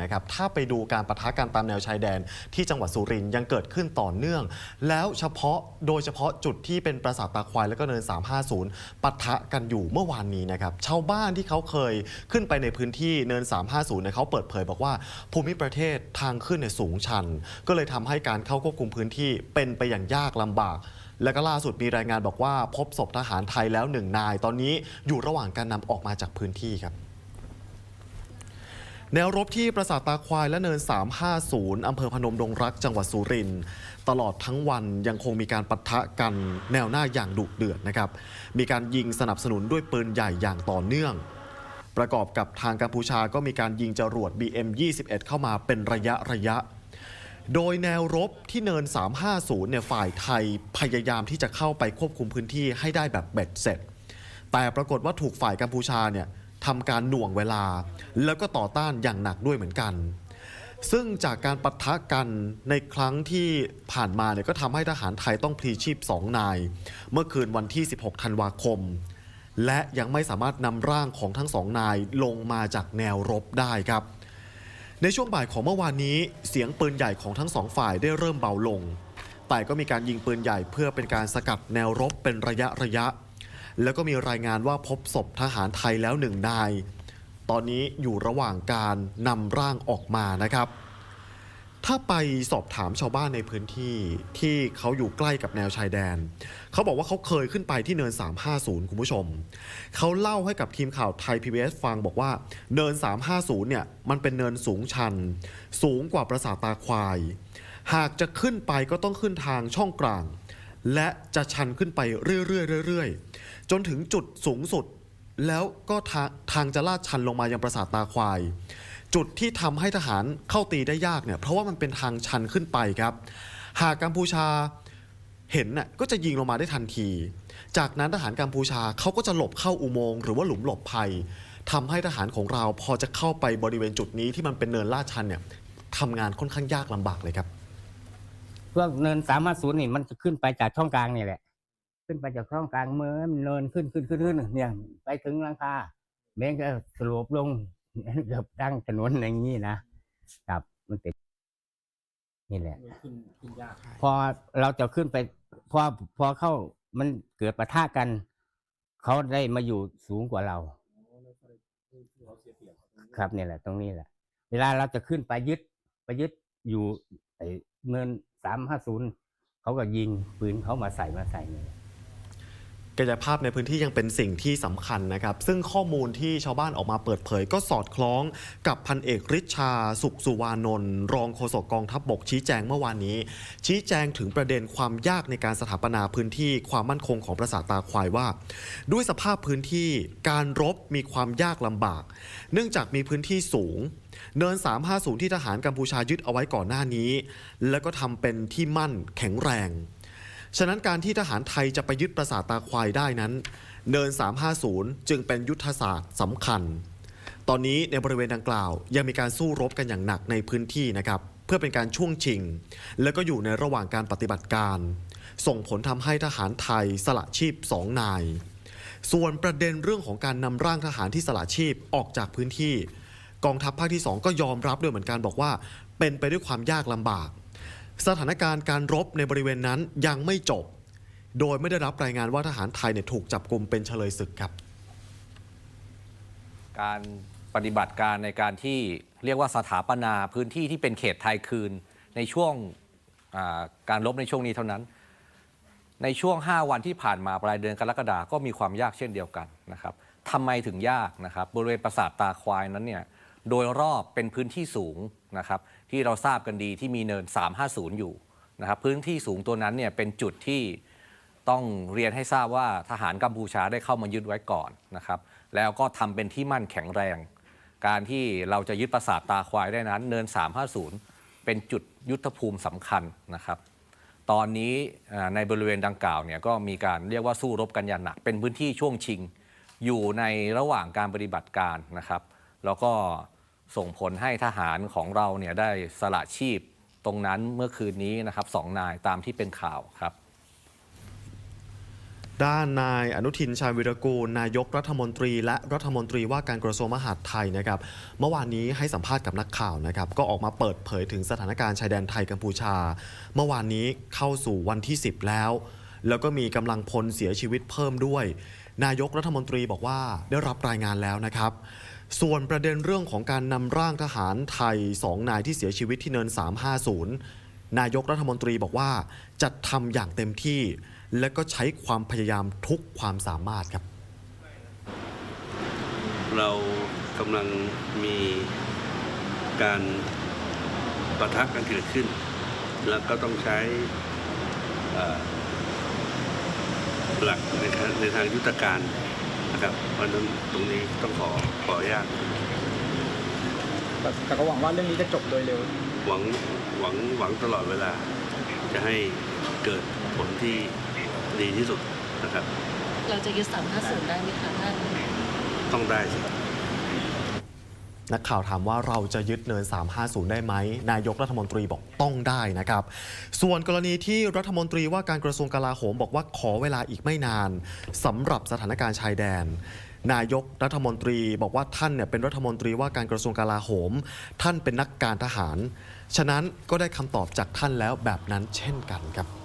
นะครับถ้าไปดูการประทะกันตามแนวชายแดนที่จังหวัดสุรินทร์ยังเกิดขึ้นต่อเนื่อง แล้วเฉพาะโดยเฉพาะจุดที่เป็นปราสาทตาควายแล้วก็เนิน 350ปะทะกันอยู่เมื่อวานนี้นะครับชาวบ้านที่เขาเคยขึ้นไปในพื้นที่เนิน 350เนี่ยเขาเปิดเผยบอกว่า ภูมิประเทศทางขึ้นเนี่ยสูงชัน ก็เลยทำให้การเข้าควบคุมพื้นที่เป็นไปอย่างยากลำบากและก็ล่าสุดมีรายงานบอกว่า พบศพทหารไทยแล้วหนึ่งนาย ตอนนี้อยู่ระหว่างการนำออกมาจากพื้นที่ครับ แนวรบที่ปราสาทตาควายและเนิน 350 อำเภอพนมดงรัก จังหวัดสุรินทร์ตลอดทั้งวันยังคงมีการปะทะกันแนวหน้าอย่างดุเดือดนะครับ มีการยิงสนับสนุนด้วยปืนใหญ่อย่างต่อเนื่อง ประกอบกับทางกัมพูชาก็มีการยิงจรวด BM21 เข้ามาเป็นระยะระยะ โดยแนวรบที่เนิน 350 เนี่ยฝ่ายไทยพยายามที่จะเข้าไปควบคุมพื้นที่ให้ได้แบบเบ็ดเสร็จ แต่ปรากฏว่าถูกฝ่ายกัมพูชาเนี่ย ทำการหน่วงเวลา แล้วก็ต่อต้านอย่างหนักด้วยเหมือนกัน ซึ่งจากการปะทะกันในครั้งที่ผ่านมาเนี่ยก็ทำให้ทหารไทยต้องพลีชีพ2นาย เมื่อคืนวันที่ 16 ธันวาคม และยังไม่สามารถนำร่างของทั้งสองนายลงมาจากแนวรบได้ครับ ในช่วงบ่ายของเมื่อวานนี้ เสียงปืนใหญ่ของทั้งสองฝ่ายได้เริ่มเบาลง แต่ก็มีการยิงปืนใหญ่เพื่อเป็นการสกัดแนวรบเป็นระยะระยะ แล้วก็มีรายงานว่าพบศพทหารไทยแล้วหนึ่งนาย ตอนนี้อยู่ระหว่างการนำร่างออกมานะครับ ถ้าไปสอบถามชาวบ้านในพื้นที่ที่เขาอยู่ใกล้กับแนวชายแดน เขาบอกว่าเขาเคยขึ้นไปที่เนิน 350 คุณผู้ชม เขาเล่าให้กับทีมข่าวไทย PBS ฟังบอกว่าเนิน 350 เนี่ยมันเป็นเนินสูงชัน สูงกว่าปราสาทตาควาย หากจะขึ้นไปก็ต้องขึ้นทางช่องกลาง และจะชันขึ้นไปเรื่อยๆเรื่อยๆ จนถึงจุดสูงสุด แล้วก็ทางทางจะลาดชันลงมายังปราสาทตาควาย จุดที่ทำให้ทหารเข้าตีได้ยากเนี่ยเพราะว่ามันเป็นทางชันขึ้นไปครับ หากกัมพูชาเห็นน่ะก็จะยิงลงมาได้ทันที จากนั้นทหารกัมพูชาเขาก็จะหลบเข้าอุโมงค์หรือว่าหลุมหลบภัยทำให้ทหารของเราพอจะเข้าไปบริเวณจุดนี้ที่มันเป็นเนินลาดชันเนี่ยทำงานค่อนข้างยากลำบากเลยครับ พวกเนินสามห้าศูนย์นี่มันจะขึ้นไปจากช่องกลางนี่แหละ ขึ้นไปจากช่องกลางเมื่อมันเนินขึ้นขึ้นขึ้นขึ้นเนี่ย ไปถึงหลังคาแม่งก็สลบลงเกือบตั้งถนนอย่างนี้นะครับมันเป็นนี่แหละ ขึ้นขึ้นยากพอเราจะขึ้นไป พอพอเข้ามันเกิดปะทะกัน เขาได้มาอยู่สูงกว่าเรา ครับนี่แหละ ตรงนี้แหละ เวลาเราจะขึ้นไปยึดไปยึดอยู่ไอ้เนิน สามห้าศูนย์เขาก็ยิงปืนเขามาใส่มาใส่เนี่ย กายภาพในพื้นที่ยังเป็นสิ่งที่สำคัญนะครับ ซึ่งข้อมูลที่ชาวบ้านออกมาเปิดเผย ก็สอดคล้องกับพันเอกฤทธาสุขสุวานนท์รองโฆษกกองทัพบบกชี้แจงเมื่อวานนี้ ชี้แจงถึงประเด็นความยากในการสถาปนาพื้นที่ความมั่นคงของปราสาทตาควายว่า ด้วยสภาพพื้นที่การรบมีความยากลำบาก เนื่องจากมีพื้นที่สูงเนิน 350 ที่ทหารกัมพูชายึดเอาไว้ก่อนหน้านี้ แล้วก็ทำเป็นที่มั่นแข็งแรง ฉะนั้นการที่ทหารไทยจะไปยึดปราสาทตาควายได้นั้น เนิน 350 จึงเป็นยุทธศาสตร์สำคัญ ตอนนี้ในบริเวณดังกล่าว ยังมีการสู้รบกันอย่างหนักในพื้นที่นะครับ เพื่อเป็นการช่วงชิง แล้วก็อยู่ในระหว่างการปฏิบัติการ ส่งผลทำให้ทหารไทยสละชีพสองนาย ส่วนประเด็นเรื่องของการนำร่างทหารที่สละชีพออกจากพื้นที่ กองทัพภาคที่ 2 ก็ยอมรับด้วยเหมือนกันบอกว่า เป็นไปด้วยความยากลำบาก สถานการณ์การรบในบริเวณนั้นยังไม่จบ โดยไม่ได้รับรายงานว่าทหารไทยเนี่ยถูกจับกลุ่มเป็นเฉลยศึกครับ การปฏิบัติการในการที่เรียกว่าสถาปนาพื้นที่ที่เป็นเขตไทยคืนในช่วงาการรบในช่วงนี้เท่านั้น ในช่วง 5 วันที่ผ่านมาปลายเดือนกรกฎาก็มีความยากเช่นเดียวกันนะครับทำไมถึงยากนะครับ บริเวณปราสาทตาควายนั้นเนี่ยโดยรอบเป็นพื้นที่สูง นะครับที่เราทราบกันดีที่มีเนิน 350 อยู่นะครับพื้นที่สูงตัวนั้นเนี่ยเป็นจุดที่ต้องเรียนให้ทราบว่าทหารกัมพูชาได้เข้ามายึดไว้ก่อนนะครับแล้วก็ทำเป็นที่มั่นแข็งแรง การที่เราจะยึดปราสาทตาควายได้นั้น เนิน 350 เป็นจุดยุทธภูมิสำคัญนะครับ ตอนนี้ในบริเวณดังกล่าวเนี่ยก็มีการเรียกว่าสู้รบกันอย่างหนัก เป็นพื้นที่ช่วงชิง อยู่ในระหว่างการปฏิบัติการนะครับ แล้วก็ ส่งผลให้ทหารของเราเนี่ยได้สละชีพตรงนั้นเมื่อคืนนี้นะครับสองนายตามที่เป็นข่าวครับด้านนายอนุทินชาญวิรกูล นายกรัฐมนตรี และรัฐมนตรีว่าการกระทรวงมหาดไทยนะครับ เมื่อวานนี้ให้สัมภาษณ์กับนักข่าวนะครับ ก็ออกมาเปิดเผยถึงสถานการณ์ชายแดนไทยกัมพูชา เมื่อวานนี้เข้าสู่วันที่ 10 แล้ว แล้วก็มีกำลังพลเสียชีวิตเพิ่มด้วย นายกรัฐมนตรีบอกว่าได้รับรายงานแล้วนะครับ ส่วนประเด็นเรื่องของการนำร่างทหารไทย2นายที่เสียชีวิตที่เนิน 350 นายกรัฐมนตรีบอกว่าจะทำอย่างเต็มที่ และก็ใช้ความพยายามทุกความสามารถครับ เรากำลังมีการประทะกันเกิดขึ้น แล้วก็ต้องใช้หลักในทางยุทธการ นะครับเพราะฉะนั้นตรงนี้ต้องขอขออนุญาตแต่แต่ก็หวังว่าเรื่องนี้จะจบโดยเร็ว หวังหวังหวังตลอดเวลา จะให้เกิดผลที่ดีที่สุดนะครับ เราจะยึด350ได้ไหมคะท่าน ต้องได้สิ นักข่าวถามว่าเราจะยึดเนิน 350 ได้ไหม นายกรัฐมนตรีบอกต้องได้นะครับ ส่วนกรณีที่รัฐมนตรีว่าการกระทรวงกลาโหมบอกว่าขอเวลาอีกไม่นานสำหรับสถานการณ์ชายแดน นายกรัฐมนตรีบอกว่าท่านเนี่ยเป็นรัฐมนตรีว่าการกระทรวงกลาโหม ท่านเป็นนักการทหาร ฉะนั้นก็ได้คำตอบจากท่านแล้วแบบนั้นเช่นกันครับ